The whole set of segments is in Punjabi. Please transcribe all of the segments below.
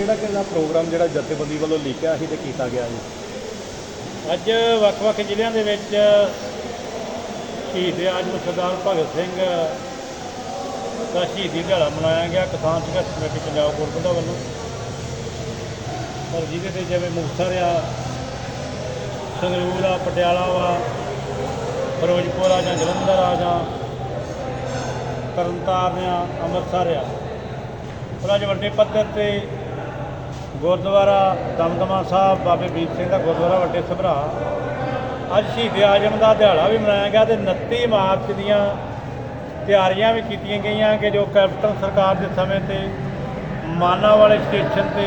ਕਿਹੜਾ ਕਿਹੜਾ ਪ੍ਰੋਗਰਾਮ ਜਿਹੜਾ ਜਥੇਬੰਦੀ ਵੱਲੋਂ ਲਿਖਿਆ ਸੀ ਤੇ ਕੀਤਾ ਗਿਆ ਜੀ ਅੱਜ ਵੱਖ-ਵੱਖ ਜ਼ਿਲ੍ਹਿਆਂ ਦੇ ਵਿੱਚ ਸ਼ਹੀਦ ਆਜਮ ਸਰਦਾਰ ਭਗਤ ਸਿੰਘ ਦਾ ਸ਼ਹੀਦੀ ਦਿਹਾੜਾ ਮਨਾਇਆ ਗਿਆ, ਕਿਸਾਨ ਸੰਘਰਸ਼ ਕਮੇਟੀ ਪੰਜਾਬ ਕੋਟਕਪੂਰਾ ਵੱਲੋਂ। ਪਰ ਜਿਹਦੇ ਤੇ ਜਿਵੇਂ ਮੁਕਤਸਰ ਆ, ਸੰਗਰੂਰ ਆ, ਪਟਿਆਲਾ ਵਾ, ਫਿਰੋਜ਼ਪੁਰ ਆ ਜਾਂ ਜਲੰਧਰ ਆ ਜਾਂ ਤਰਨਤਾਰਨ ਆ, ਅੰਮ੍ਰਿਤਸਰ ਆ। ਪਰ ਅੱਜ ਵੱਡੇ ਪੱਧਰ ਤੇ ਗੁਰਦੁਆਰਾ ਦਮਦਮਾ ਸਾਹਿਬ, ਬਾਬੇ ਵੀਰ ਸਿੰਘ ਦਾ ਗੁਰਦੁਆਰਾ ਵੱਡੇ ਸਭਰਾ। ਅੱਜ ਸ਼ਹੀਦ ਆਜਮ ਦਾ ਦਿਹਾੜਾ ਵੀ ਮਨਾਇਆ ਗਿਆ ਤੇ 29 ਮਾਰਚ ਦੀਆਂ ਤਿਆਰੀਆਂ ਵੀ ਕੀਤੀਆਂ ਗਈਆਂ ਕਿ ਜੋ ਕੈਪਟਨ ਸਰਕਾਰ ਦੇ ਸਮੇਂ ਤੇ ਮਾਨਾ ਵਾਲੇ ਸਟੇਸ਼ਨ ਤੇ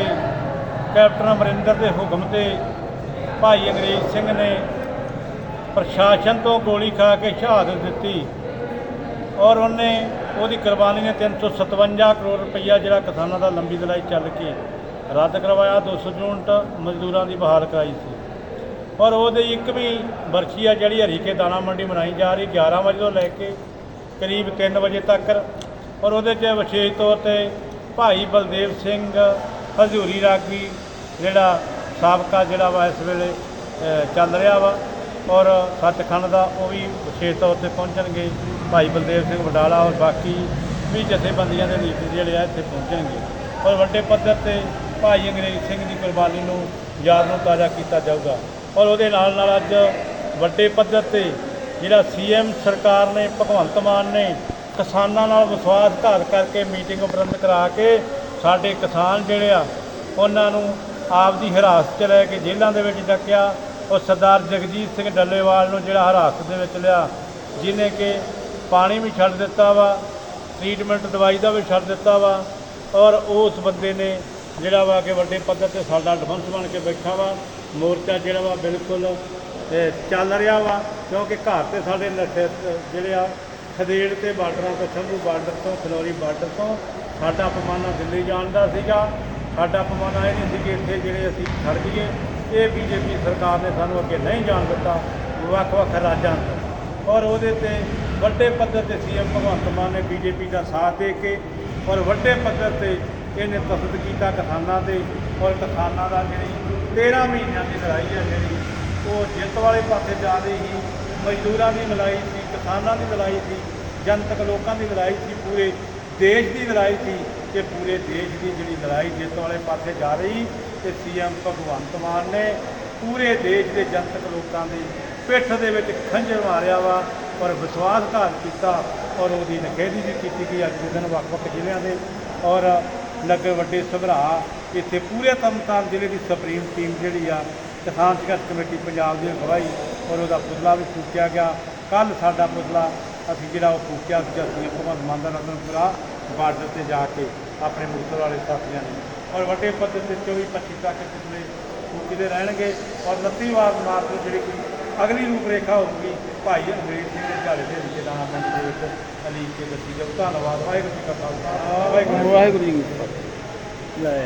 ਕੈਪਟਨ ਅਮਰਿੰਦਰ ਦੇ ਹੁਕਮ ਤੇ ਭਾਈ ਅੰਗਰੇਜ਼ ਸਿੰਘ ਨੇ ਪ੍ਰਸ਼ਾਸਨ ਤੋਂ ਗੋਲੀ ਖਾ ਕੇ ਸ਼ਹਾਦਤ ਦਿੱਤੀ ਔਰ ਉਹਨੇ ਉਹਦੀ ਕੁਰਬਾਨੀ ਨੇ 357 ਕਰੋੜ ਰੁਪਈਆ ਜਿਹੜਾ ਕਿਸਾਨਾਂ ਦਾ ਲੰਬੀ ਲੜਾਈ ਚੱਲ ਕੇ ਰੱਦ ਕਰਵਾਇਆ 200 ਯੂਨਿਟ ਮਜ਼ਦੂਰਾਂ ਦੀ ਬਹਾਲ ਕਰਾਈ ਸੀ। ਔਰ ਉਹਦੇ ਇੱਕ ਵੀ ਵਰਸ਼ੀ ਆ ਜਿਹੜੀ ਹਰੀਕੇ ਦਾਣਾ ਮੰਡੀ ਮਨਾਈ ਜਾ ਰਹੀ 11 ਵਜੇ ਤੋਂ ਲੈ ਕੇ ਕਰੀਬ 3 ਵਜੇ ਤੱਕ। ਔਰ ਉਹਦੇ 'ਚ ਵਿਸ਼ੇਸ਼ ਤੌਰ ਤੇ ਭਾਈ ਬਲਦੇਵ ਸਿੰਘ, ਹਜ਼ੂਰੀ ਰਾਗੀ ਜਿਹੜਾ ਸਾਬਕਾ ਜਿਹੜਾ ਵਾ ਇਸ ਵੇਲੇ ਚੱਲ ਰਿਹਾ ਵਾ। ਔਰ ਸੱਚਖੰਡ ਦਾ ਉਹ ਵੀ ਵਿਸ਼ੇਸ਼ ਤੌਰ ਤੇ ਪਹੁੰਚਣਗੇ। ਭਾਈ ਬਲਦੇਵ ਸਿੰਘ ਵਡਾਲਾ ਔਰ ਬਾਕੀ ਵੀ ਜਥੇਬੰਦੀਆਂ ਦੇ ਲੀਡਰ ਜਿਹੜੇ ਆ ਇੱਥੇ ਪਹੁੰਚਣਗੇ। ਔਰ ਵੱਡੇ ਪੱਧਰ ਤੇ ਭਾਈ ਅੰਗਰੇਜ਼ ਸਿੰਘ ਦੀ ਕੁਰਬਾਨੀ ਨੂੰ ਯਾਦ ਨੂੰ ਤਾਜ਼ਾ ਕੀਤਾ ਜਾਊਗਾ। ਔਰ ਉਹਦੇ ਨਾਲ ਨਾਲ ਅੱਜ ਵੱਡੇ ਪੱਧਰ ਤੇ ਜਿਹੜਾ ਸੀਐਮ ਸਰਕਾਰ ਨੇ, ਭਗਵੰਤ ਮਾਨ ਨੇ ਕਿਸਾਨਾਂ ਨਾਲ ਵਿਸ਼ਵਾਸਘਾਤ ਕਰਕੇ ਮੀਟਿੰਗ ਉਪਰੰਤ ਕਰਾ ਕੇ ਸਾਡੇ ਕਿਸਾਨ ਜਿਹੜੇ ਆ, ਉਹਨਾਂ ਨੂੰ ਆਪ ਦੀ ਹਿਰਾਸਤ 'ਚ ਲੈ ਕੇ ਜੇਲ੍ਹਾਂ ਦੇ ਵਿੱਚ ਡੱਕਿਆ। ਉਹ ਸਰਦਾਰ ਜਗਜੀਤ ਸਿੰਘ ਡੱਲੇਵਾਲ ਨੂੰ ਜਿਹੜਾ ਹਿਰਾਸਤ ਦੇ ਵਿੱਚ ਲਿਆ, ਜਿਹਨੇ ਕਿ ਪਾਣੀ ਵੀ ਛੱਡ ਦਿੱਤਾ ਵਾ, ਟ੍ਰੀਟਮੈਂਟ ਦਵਾਈ ਦਾ ਵੀ ਛੱਡ ਦਿੱਤਾ ਵਾ, ਔਰ ਉਸ ਬੰਦੇ ਨੇ ਜਿਹੜਾ ਵਾ ਕਿ ਵੱਡੇ ਪੱਧਰ ਤੇ ਸਾਡਾ ਡਿਫੈਂਸ ਬਣ ਕੇ ਬੈਠਾ ਵਾ, ਮੋਰਚਾ ਜਿਹੜਾ ਵਾ ਬਿਲਕੁਲ ਚੱਲ ਰਿਹਾ ਵਾ, ਕਿਉਂਕਿ ਘਰ ਤੇ ਸਾਡੇ ਨਸ਼ੇ, ਜਿਹੜੇ ਆ, ਖਦੇੜ ਤੇ ਬਾਰਡਰਾਂ ਤੋਂ ਸ਼ੰਭੂ ਬਾਰਡਰ ਤੋਂ, ਖਨੌਰੀ ਬਾਰਡਰ ਤੋਂ, ਸਾਡਾ ਪਮਾਨਾ ਦਿੱਲੀ ਜਾਣ ਦਾ ਸੀਗਾ। ਸਾਡਾ ਪਮਾਨਾ ਇਹ ਨਹੀਂ ਸੀ ਕਿ ਇੱਥੇ ਜਿਹੜੇ ਅਸੀਂ ਖੜ ਜੀਏ ਇਹ ਬੀਜੇਪੀ ਸਰਕਾਰ ਨੇ ਸਾਨੂੰ ਅੱਗੇ ਨਹੀਂ ਜਾਣ ਦਿੱਤਾ ਵੱਖ-ਵੱਖ ਰਾਜਾਂ ਤੋਂ। ਔਰ ਉਹਦੇ ਤੇ ਵੱਡੇ ਪੱਧਰ ਤੇ ਸੀਐਮ ਭਗਵੰਤ ਮਾਨ ਨੇ ਬੀਜੇਪੀ ਦਾ ਸਾਥ ਦੇ ਕੇ, ਔਰ ਵੱਡੇ ਪੱਧਰ ਤੇ ਇਹਨੇ ਤਸਦ ਕੀਤਾ ਕਿਸਾਨਾਂ ਤੇ ਔਰ ਕਿਸਾਨਾਂ ਦਾ ਜਿਹੜੀ 13 ਮਹੀਨਿਆਂ ਦੀ ਲੜਾਈ ਹੈ ਜਿਹੜੀ, ਉਹ ਜਿੱਤ ਵਾਲੇ ਪਾਸੇ ਜਾ ਰਹੀ ਸੀ, ਮਜ਼ਦੂਰਾਂ ਦੀ ਲੜਾਈ ਸੀ, ਕਿਸਾਨਾਂ ਦੀ ਲੜਾਈ ਸੀ, ਜਨਤਕ ਲੋਕਾਂ ਦੀ ਲੜਾਈ ਸੀ, ਪੂਰੇ ਦੇਸ਼ ਦੀ ਲੜਾਈ ਸੀ ਕਿ ਪੂਰੇ ਦੇਸ਼ ਦੀ ਜਿਹੜੀ ਲੜਾਈ ਜਿੱਤ ਵਾਲੇ ਪਾਸੇ ਜਾ ਰਹੀ, ਤੇ ਸੀਐਮ ਭਗਵੰਤ ਮਾਨ ਨੇ ਪੂਰੇ ਦੇਸ਼ ਦੇ ਜਨਤਕ ਲੋਕਾਂ ਦੀ ਪਿੱਠ ਦੇ ਵਿੱਚ ਖੰਜਰ ਮਾਰਿਆ ਵਾ ਔਰ ਵਿਸ਼ਵਾਸਘਾਤ ਕੀਤਾ ਔਰ ਉਹਦੀ ਨਖੇਦੀ ਵੀ ਕੀਤੀ ਗਈ ਅੱਜ ਦੇ ਦਿਨ ਵੱਖ-ਵੱਖ ਜ਼ਿਲ੍ਹਿਆਂ ਦੇ ਔਰ ਲੱਗੇ ਵੱਡੇ ਸਭਰਾ, ਇੱਥੇ ਪੂਰੇ ਤਰਨਤਾਰਨ ਜ਼ਿਲ੍ਹੇ ਦੀ ਸੁਪਰੀਮ ਟੀਮ ਜਿਹੜੀ ਆ, ਕਿਸਾਨ ਸੰਘਰਸ਼ ਕਮੇਟੀ ਪੰਜਾਬ ਦੀ ਅਗਵਾਈ ਔਰ ਉਹਦਾ ਪੁਤਲਾ ਵੀ ਫੂਕਿਆ ਗਿਆ। ਕੱਲ ਸਾਡਾ ਪੁਤਲਾ, ਅਸੀਂ ਜਿਹੜਾ ਉਹ ਫੂਕਿਆ ਸੀ ਅਸੀਂ ਭਗਵੰਤ ਮਾਨ ਦਾ ਰਤਨਪੁਰਾ ਬਾਰਡਰ ਤੇ ਜਾ ਕੇ ਆਪਣੇ ਮੁਕਤਸਰ ਵਾਲੇ ਸਾਥੀਆਂ ਨੇ ਔਰ ਵੱਡੇ ਪੱਧਰ ਤੇ 24 25 ਤੱਕ ਪੁਤਲੇ ਫੂਕਦੇ ਰਹਿਣਗੇ ਔਰ 29 ਵਾਰ ਮਾਰਚ ਜਿਹੜੀ ਅਗਲੀ ਰੂਪ ਰੇਖਾ ਹੋਊਗੀ। ਭਾਈ ਅੰਗਰੇਜ਼ ਸਿੰਘ ਦੇ ਝਾੜੇ ਦੇ ਵਿੱਚ ਦਾਣਾ ਮੰਡੀ ਦੇ ਵਿੱਚ ਅਲੀ ਕੇ ਦੱਸੀ ਜਾਊ ਧੰਨਵਾਦ। ਵਾਹਿਗੁਰੂ ਜੀ ਕਾ ਖਾਲਸਾ। ਵਾਹਿਗੁਰੂ ਜੀ ਕੀ ਫਤਿਹ। ਲੈ